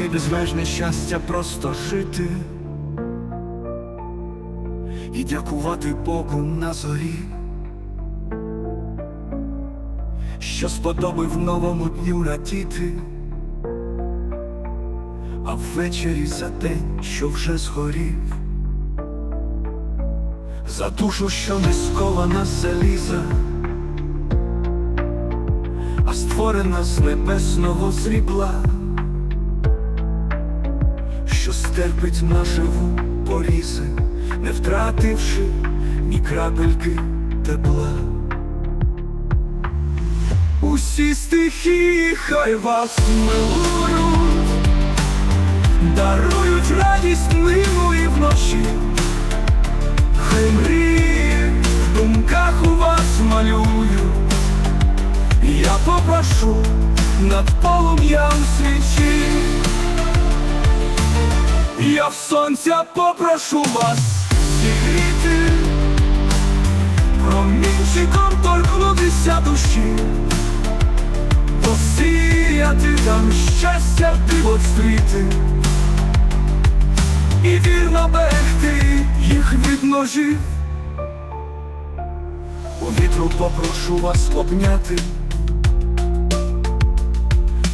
таке безмежне щастя просто жити. І дякувати Богу на зорі, що сподобив новому дню радіти, а ввечері за день, що вже згорів, за душу, що не скована заліза, а створена з небесного срібла що стерпить наживу порізи, не втративши ні крапельки тепла. Усі стихії хай вас милують, дарують радість днину і вночі, хай мрії в думках у вас малюю. Я попрошу над полум'ям свічі. Я в сонця попрошу вас зігріти, промінчиком торкнутися душі, посіяти там щастя дивоцвіти і вірно берегти їх від ножів. У вітру попрошу вас обняти,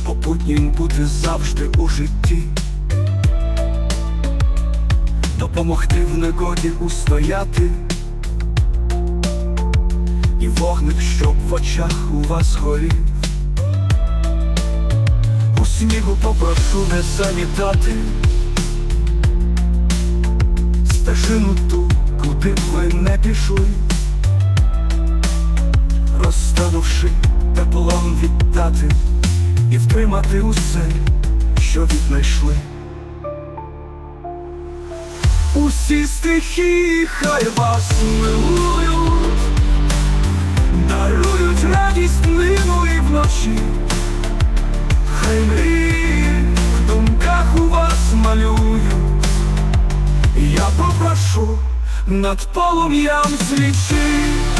попутнім бути завжди у житті допомогти в негоді устояти, і вогник, щоб в очах у вас горів. У снігу попрошу не замітати стежину ту, куди б ви не пішли, розтанувши теплом віддати і втримати усе, що віднайшли. Усі стихії хай вас милують, дарують радість нину і вночі, хай мрії в думках у вас малюю, я попрошу над полум'ям свічі.